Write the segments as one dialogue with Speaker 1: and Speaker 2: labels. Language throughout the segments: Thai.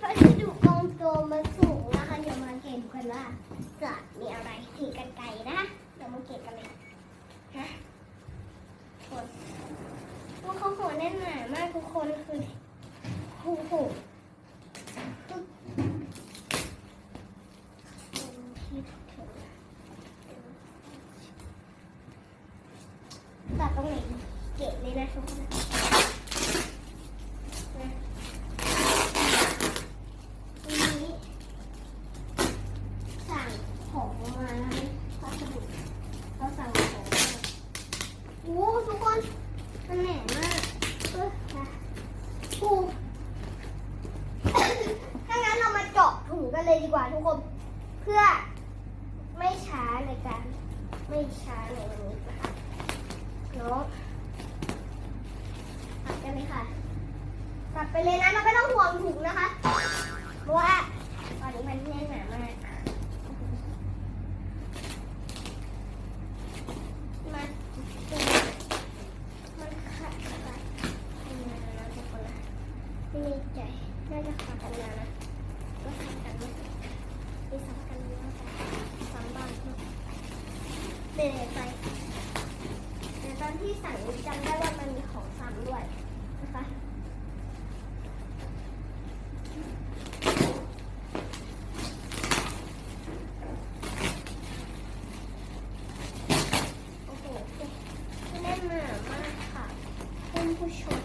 Speaker 1: พี่พัสดุกองโตมาสูงนะคะ เดี๋ยวมาเกะดูกันว่าจะมีอะไรถือกันไกลนะคะเดี๋ยวมาเกะกันเลยนะกดพวกเขาโหแน่นหนามากทุกคนคือโอ้โหปึ๊บที่ถึงตัดตรงไหนเกะเลยนะทุกคนนี้สั่งของมาพัสดุเราสั่งของมาโอ้ทุกคนมันแหน่มากเออค่ะถูก ถ้างั้นเรามาเจาะถุง กว่าทุกคน เพื่อไม่ช้าในการไม่ช้าในวันนี้นะคะเนาะตัดกันเลยค่ะตัดไปเลยนะเราไม่ต้องห่วงถุงนะคะ เพราะว่าตอนนี้มันแน่นหนามากมามันขาดขาดอันนานนะทุกคนนะไม่แน่ใจน่าจะขาดอันนานนะ ก็ขาดกันไม่มีสองกันเยอะแต่สามบาทเด็ดไปแต่ตอนที่สั่งจำได้ว่ามันมีของซ้ำด้วยนะคะ โอ้โหแน่นหนามากค่ะท่านผู้ชม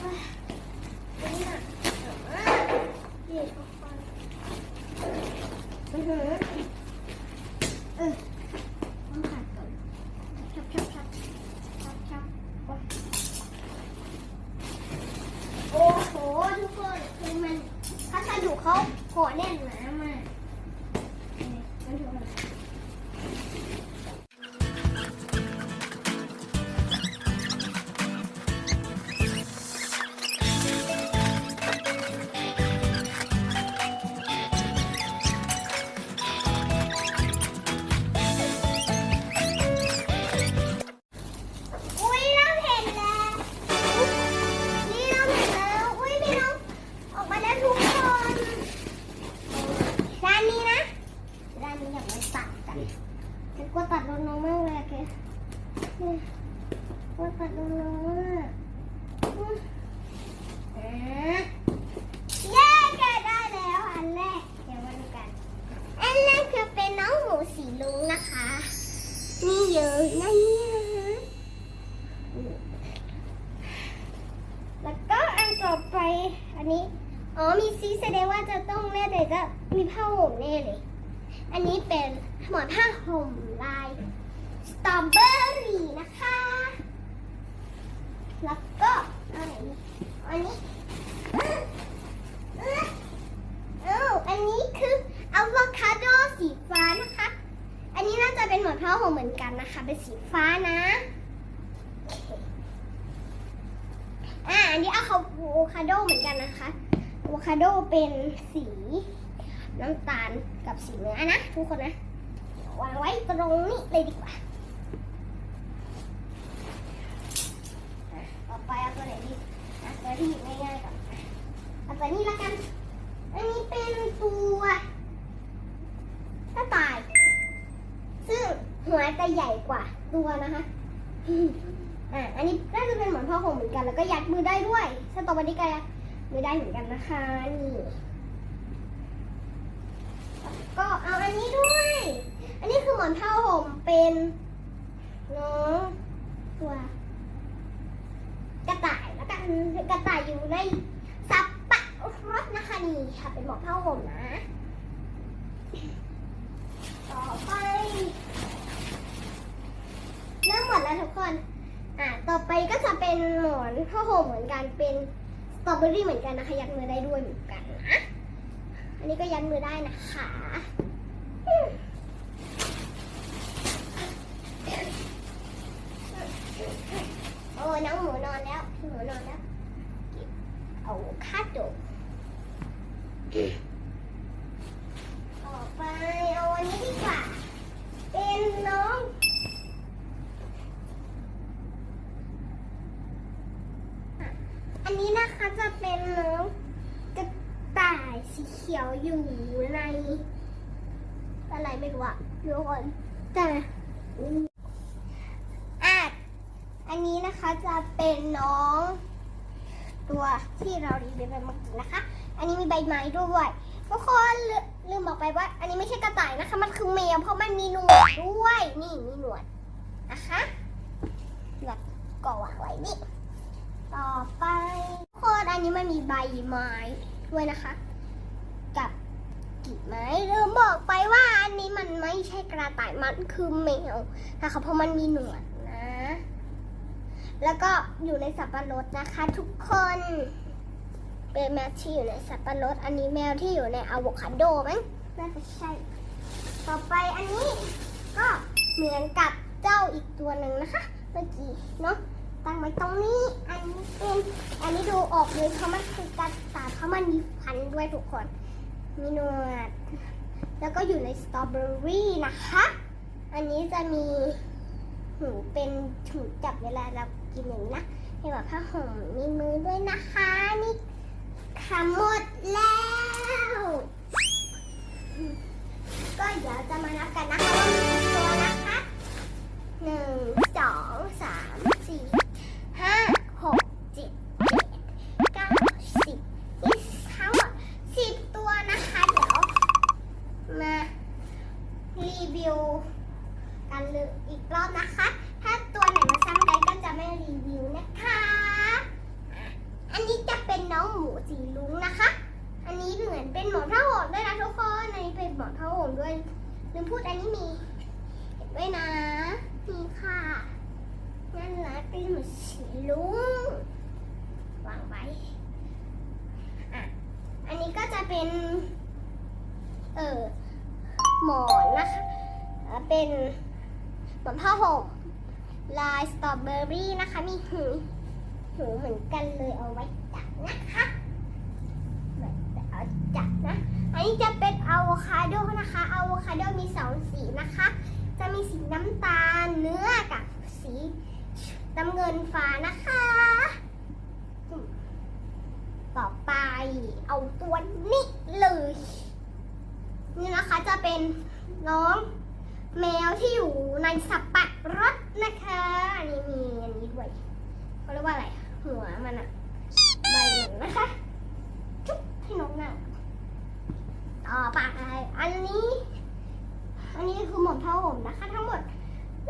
Speaker 1: ว้าวนี่หนักหนามากนี่ทุกคนอือหือ เออ วตัดโดนน้องมากอืมอ่าเย้แกได้แล้วอันแรก เดี๋ยวมาดูกัน อันแรกคือเป็นน้องหมูสีลุงนะคะ นี่เยอะนะเนี่ยแล้วก็อันต่อไป อันนี้ อ๋อ มีซีแสดงว่าจะต้องแน่เลยจะมีผ้าห่มแน่เลย อันนี้เป็นหมอนผ้าห่มลายสตรอเบอรี่นะคะ แล้วก็อันนี้เอ้าอันนี้คืออะโวคาโดสีฟ้านะคะ อันนี้น่าจะเป็นหมอนผ้าห่มเหมือนกันนะคะ เป็นสีฟ้านะอ่าอันนี้อะคาโวคาโดเหมือนกันนะคะอะโวคาโดเป็นสีน้ำตาลกับสีเนื้อนะ ทุกคนนะวางไว้ตรงนี้เลยดีกว่า ไปเอาตัวไหนดีอะตัวที่หยิบง่ายๆก่อนเอาตัวนี้ละกัน อันนี้เป็นตัวกระต่าย ซึ่งหัวจะใหญ่กว่าตัวนะคะอะอันนี้น่าจะเป็นเหมือนผ้าห่มเหมือนกัน แล้วก็ยัดมือได้ด้วยสตรอเบอรี่ก็ยัดมือได้เหมือนกันนะคะนี่ก็เอาอันนี้ด้วย อันนี้คือเหมือนผ้าห่มเป็นน้องตัวกระต่ายแล้ว กระต่ายอยู่ในสับปะรดนะคะนี่ค่ะเป็นหมอผ้าห่มนะ ต่อไปเริ่มหมดแล้วทุกคน อะต่อไปก็จะเป็นหมอนผ้าห่มเหมือนกันเป็นสตรอเบอรี่เหมือนกันนะคะยัดมือได้ด้วยเหมือนกันนะอันนี้ก็ยัดมือได้นะคะอืม โอ้น้องหมูนอนแล้วหมูนอนแล้วเอาคาโดต่อไปเอาอันนี้ดีกว่า เป็นน้องอันนี้นะคะจะเป็นน้องกระต่ายสีเขียวอยู่ในอะไรไม่รู้อะทุกคนแต่อะ อันนี้นะคะจะเป็นน้อง ตัวที่เรารีวิวไปเมื่อกี้นะคะ อันนี้มีใบไม้ด้วยทุกคนลืลืมบอกไปว่า อันนี้ไม่ใช่กระต่ายนะคะ มันคือแมวเพราะมันมีหนวดด้วย นี่มีหนวดนะคะหนวดก็วางไว้นี่ต่อไปทุกคนอันนี้มันมีใบไม้ด้วยนะคะ กับกิ่งไม้ลืมบอกไปว่าอันนี้มันไม่ใช่กระต่ายมันคือแมวนะคะ เพราะมันมีหนวด แล้วก็อยู่ในสับปะรดนะคะ ทุกคนเป็นแมวที่อยู่ในสับปะรด อันนี้แมวที่อยู่ในอะโวคาโดมั้งน่าจะใช่ ต่อไปอันนี้ก็เหมือนกับเจ้าอีกตัวหนึ่งนะคะ เมื่อกี้เนาะตั้งไว้ตรงนี้ อันนี้เป็นอันนี้ดูออกเลยเพราะมันคือกระต่ายเพราะมันมีฟันด้วยทุกคน มีหนวด แล้วก็อยู่ในสตรอเบอรี่นะคะ อันนี้จะมีหูเป็นหูจับเวลาเรา กินอย่งนี้นะให้แบบผ้าห่มมีมือด้วยนะคะ นี่ขหมดแล้ว ก็เดี๋ยวจะมานับกันนะคะว่ามีกี่ตัวนะคะหนึ่งสองสามสี่ห้าหกเจ็ดแปดเก้าสิบนี่ทั้งหมดสิบตัวนะคะ เดี๋ยวมารีวิวกันเลยอีกรอบนะคะ ลืมพูดอันนี้มีเห็นด้วยนะนี่ค่ะนั่นแหละเป็นเหมือนสีลุงวางไว้อะอันนี้ก็จะเป็น เออหมอนนะคะเป็นหมอนผ้าห่มลายสตรอเบอรี่นะคะมีหูหูเหมือนกันเลยเอาไว้จับนะคะเอาจัดนะ อันนี้จะเป็นอะโวคาโดนะคะอะโวคาโดมีสองสีนะคะ จะมีสีน้ำตาลเนื้อกับสีน้ำเงินฟ้านะคะ ต่อไปเอาตัวนี้เลย นี่นะคะจะเป็นน้องแมวที่อยู่ในสับปะรดนะคะ อันนี้มีอันนี้ด้วยเขาเรียกว่าอะไร หัวมันอะใบหนึ่งนะคะ จุ๊บให้น้องนั่งต่อไป อันนี้ อันนี้คือหมอนผ้าห่มนะคะ ทั้งหมด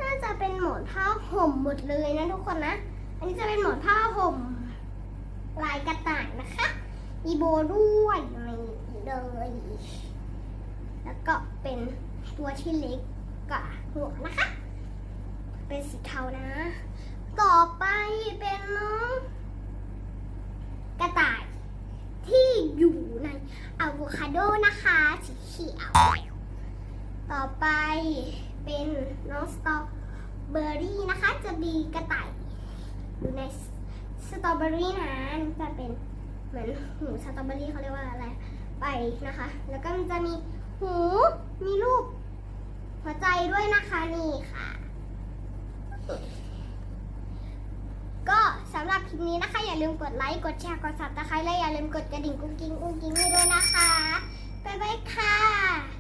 Speaker 1: น่าจะเป็นหมอนผ้าห่มหมดเลยนะทุกคนนะ อันนี้จะเป็นหมอนผ้าห่มลายกระต่ายนะคะ มีโบด้วยนี่เลยแล้วก็เป็นตัวที่เล็กกับหัวนะคะ เป็นสีเทานะ ต่อไปเป็นน้องกระต่าย อะโวคาโดนะคะสีเขียว ต่อไปเป็นน้องสตรอเบอรี่นะคะจะมีกระต่ายอยู่ในสตรอเบอรี่นะจะเป็นเหมือนหูสตรอเบอรี่เขาเรียกว่าอะไรไปนะคะ แล้วก็มันจะมีหูมีรูปหัวใจด้วยนะคะนี่ค่ะำหรับคลิปนี้นะคะ อย่าลืมกดไลค์ กดแชร์ กดซับสไครต์และอย่าลืมกดกระดิ่งกุ้งกิ้งกุ้งกิ้งให้ด้วยนะคะ บ๊ายบายค่ะ